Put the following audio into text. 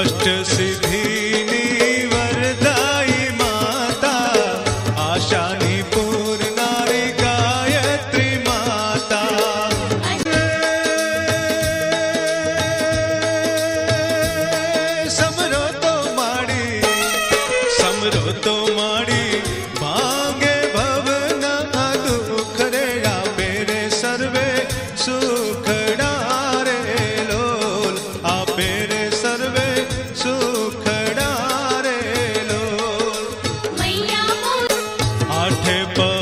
अष्ट सिद्धि वरदाई माता आशानि पूर्णानि गायत्री माता। समरो तो माड़ी समरो तो माड़ी। उठे पर